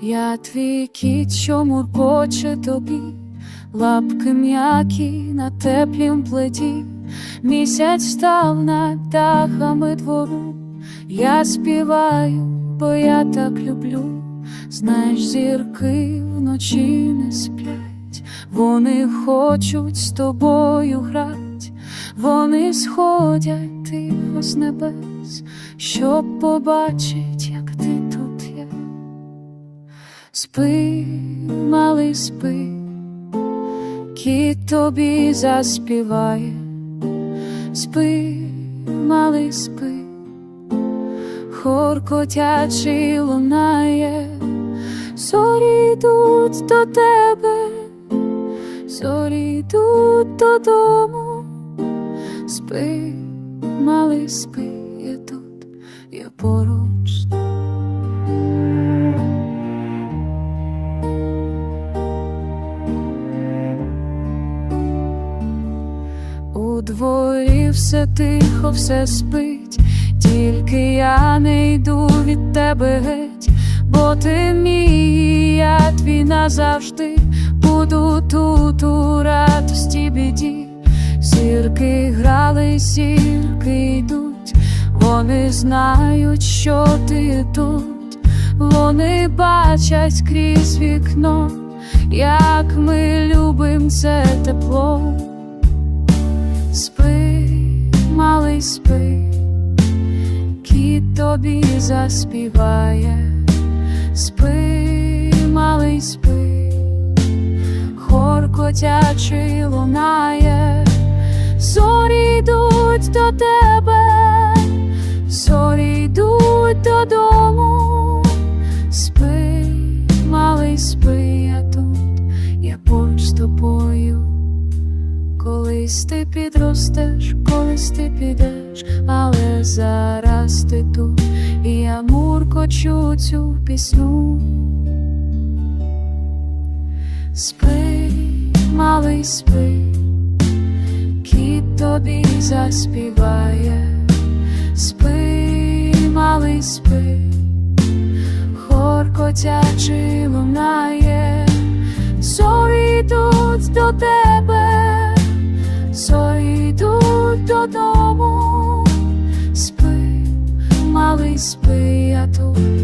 Я твій кіт, що муркоче тобі, лапки м'які на теплім плеті, місяць став над дахами двору, я співаю, бо я так люблю, знаєш, зірки вночі не сплять, вони хочуть з тобою грать, вони сходять тихо з небес, щоб побачить. Спи, малий, спи, кіт тобі заспіває, спи, малий, спи, хор котячий лунає, зорі йдуть до тебе, зорі йдуть додому, спи, малий, спи, я тут, я поруч. Дворі все тихо, все спить, тільки я не йду від тебе геть, бо ти мій, я твій назавжди. Буду тут у радості біді. Зірки грали, зірки йдуть, вони знають, що ти тут, вони бачать крізь вікно, як ми любим це тепло. Спи, малий, спи, кіт тобі заспіває, спи, малий, спи, хор котячий лунає, зорі йдуть до тебе, зорі йдуть додому, Колись ти підростеш, колись ти підеш, але зараз ти тут, і я муркочу цю пісню. Спи, малий, спи, кіт тобі заспіває, спи, малий, спи, хор котячий лунає, зорі йдуть до тебе, додому, спи, малий, спи, я тут,